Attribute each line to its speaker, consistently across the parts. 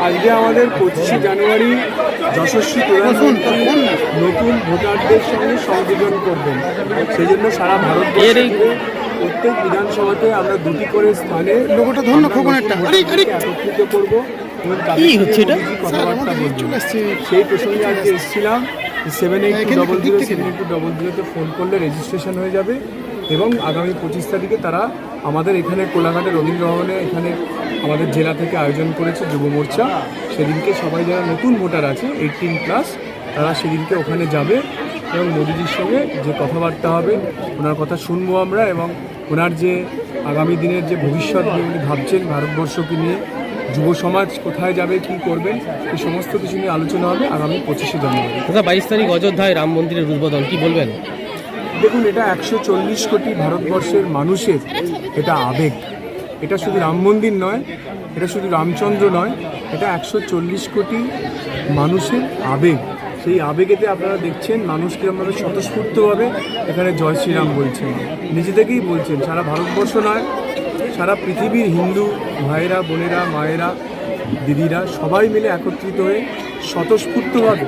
Speaker 1: আজকে আমাদের পঁচিশে জানুয়ারি যশস্বী প্রধানমন্ত্রী নতুন ভোটারদের সঙ্গে সংযোজন করবেন সেই জন্য সারা জুড়ে প্রত্যেক বিধানসভাতে আমরা দুটি করে স্থানে
Speaker 2: লোগোটা ধরুন না, খোকন একটা। আরে, আরে।
Speaker 1: একত্রিত করব
Speaker 3: কি হচ্ছে এটা?
Speaker 1: কথাবার্তা। সেই প্রসঙ্গে আজকে এসেছিলাম seven eight double zero seven eight double জিরোতে ফোন করলে রেজিস্ট্রেশন হয়ে যাবে এবং আগামী পঁচিশ তারিখে তারা আমাদের এখানে কোলাঘাটের রবীন্দ্র ভবনে এখানে আমাদের জেলা থেকে আয়োজন করেছে যুব মোর্চা। সেদিনকে সবাই যারা নতুন ভোটার আছে এইটিন প্লাস তারা সেদিনকে ওখানে যাবে এবং মোদিজির সঙ্গে যে কথাবার্তা হবে, ওনার কথা শুনব আমরা এবং ওনার যে আগামী দিনের যে ভবিষ্যৎ নিয়ে উনি ভাবছেন ভারতবর্ষকে নিয়ে, যুব সমাজ কোথায় যাবে, কি করবেন এই সমস্ত কিছু নিয়ে আলোচনা হবে আগামী পঁচিশে জানুয়ারি।
Speaker 3: দাদা বাইশ তারিখ অযোধ্যায় রাম মন্দিরের উদ্বোধন, কি বলবেন?
Speaker 1: দেখুন, এটা একশো চল্লিশ কোটি ভারতবর্ষের মানুষের এটা আবেগ। এটা শুধু রাম মন্দির নয়, এটা শুধু রামচন্দ্র নয়, এটা একশো চল্লিশ কোটি মানুষের আবেগ। সেই আবেগেতে আপনারা দেখছেন মানুষ কীরকমভাবে স্বতঃস্ফূর্তভাবে এখানে জয় শ্রীরাম বলছেন। নিজে থেকেই বলছেন, সারা ভারতবর্ষ নয়, সারা পৃথিবীর হিন্দু ভাইয়েরা, বোনেরা, মায়েরা, দিদিরা সবাই মিলে একত্রিত হয়ে স্বতঃস্ফূর্তভাবে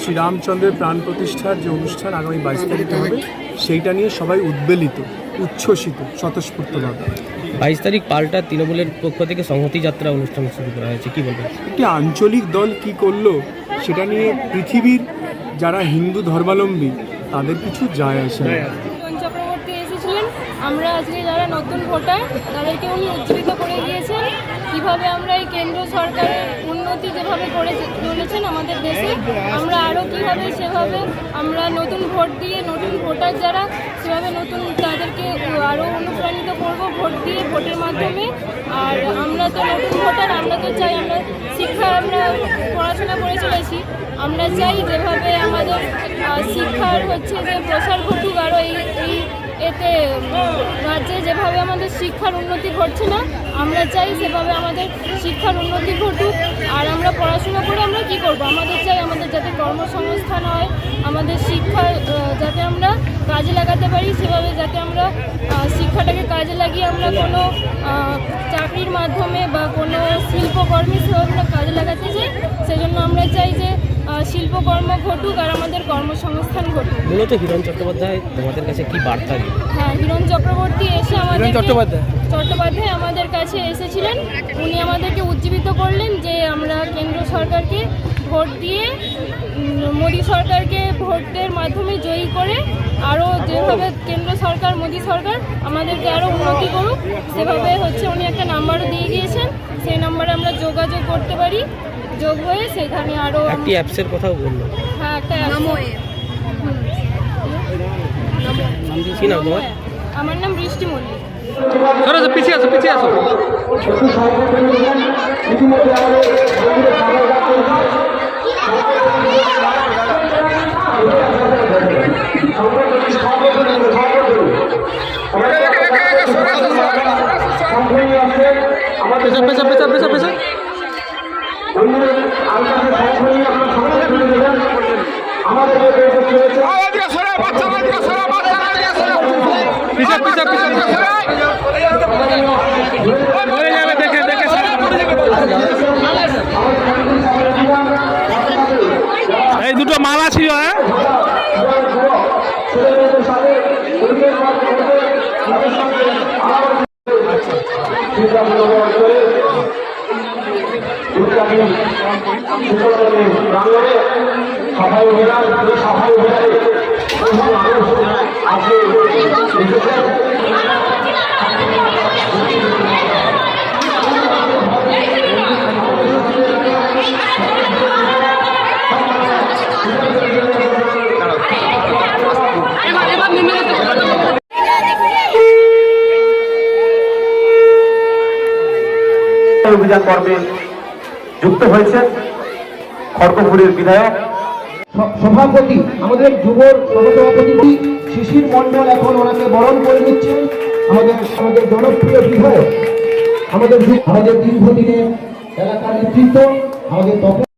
Speaker 1: শ্রী রামচন্দ্রের প্রাণ প্রতিষ্ঠার যে অনুষ্ঠান আগামী বাইশ তারিখে হবে সেইটা নিয়ে সবাই উদ্বেলিত উচ্ছ্বসিত স্বতঃস্ফূর্তভাবে।
Speaker 3: বাইশ তারিখ পাল্টা তৃণমূলের পক্ষ থেকে সংহতি যাত্রা অনুষ্ঠান শুরু করা হয়েছে কী বলবেন?
Speaker 1: একটি আঞ্চলিক দল কি করল সেটা নিয়ে পৃথিবীর যারা হিন্দু ধর্মাবলম্বী তাদের কিছু যায় আসে না।
Speaker 4: আমরা আজকে যারা নতুন ভোটার, তাদেরকে উনি উজ্জীবিত করে দিয়েছেন কীভাবে আমরা এই কেন্দ্র সরকারের উন্নতি যেভাবে করে চলেছেন আমাদের দেশে, আমরা আরও কীভাবে সেভাবে আমরা নতুন ভোট দিয়ে নতুন ভোটার যারা, সেভাবে নতুন তাদেরকে আরও অনুপ্রাণিত করব ভোট দিয়ে ভোটের মাধ্যমে। আর আমরা তো নতুন ভোটার, আমরা তো চাই আমরা শিক্ষা, আমরা পড়াশোনা করে চলেছি। আমরা চাই যেভাবে আমাদের শিক্ষার হচ্ছে যে প্রসার এই এতে রাজ্যে যেভাবে আমাদের শিক্ষার উন্নতি ঘটছে না, আমরা চাই সেভাবে আমাদের শিক্ষার উন্নতি ঘটুক। আর আমরা পড়াশোনা করে আমরা কি করব? আমাদের চাই আমাদের যাতে কর্মসংস্থান হয়, আমাদের শিক্ষা যাতে আমরা কাজে লাগাতে পারি, সেভাবে যাতে আমরা শিক্ষাটাকে কোনো চাকরির মাধ্যমে বা কোনো শিল্পকর্মে সেভাবে কাজে লাগাতে চাই সেজন্য আমরা চাই যে শিল্পকর্ম ঘটুক আর আমাদের কর্মসংস্থান ঘটুক।
Speaker 3: মূলত হিরণ চট্টোপাধ্যায় তোমাদের কাছে কি বার্তা দিল
Speaker 4: হ্যাঁ হিরণ চক্রবর্তী এসে আমাদের
Speaker 3: চট্টোপাধ্যায়।
Speaker 4: চট্টোপাধ্যায় আমাদের কাছে এসেছিলেন। উনি আমাদেরকে উজ্জীবিত করলেন যে আমরা কেন্দ্র সরকারকে ভোট দিয়ে মোদী সরকারকে ভোটের মাধ্যমে জয়ী করে আরও যেভাবে মোদী সরকার আমাদেরকে আরও উন্নতি করুক। সেভাবে হচ্ছে উনি একটা নাম্বারও দিয়ে গিয়েছেন। সেই নাম্বারে আমরা যোগাযোগ করতে পারি। যোগ হয়ে সেখানে আরও
Speaker 3: একটি অ্যাপসের কথাও বলল।
Speaker 4: হ্যাঁ একটা
Speaker 3: কি নাম তোমার?
Speaker 4: আমার নাম বৃষ্টি মল্লিক।
Speaker 3: পিছিয়ে আসো পিছিয়ে আসো। পেছন পেছন পেছন পেছন পিছন। পিছন পিছন পড়ে যাবে দেখে এই দুটো মালা ছিল হ্যাঁ
Speaker 5: সবাই অভিযান সবাই অভিযানে অভিযান পর্বে যুক্ত হয়েছেন খড়গপুরের বিধায়ক।
Speaker 6: সভাপতি, আমাদের যুব সভাপতি শিশির মন্ডল এখন ওনাকে বরণ করে নিচ্ছেন আমাদের আমাদের জনপ্রিয় বিধায়ক, আমাদের আমাদের দীর্ঘদিনের এলাকার নেতৃত্ব, আমাদের তপন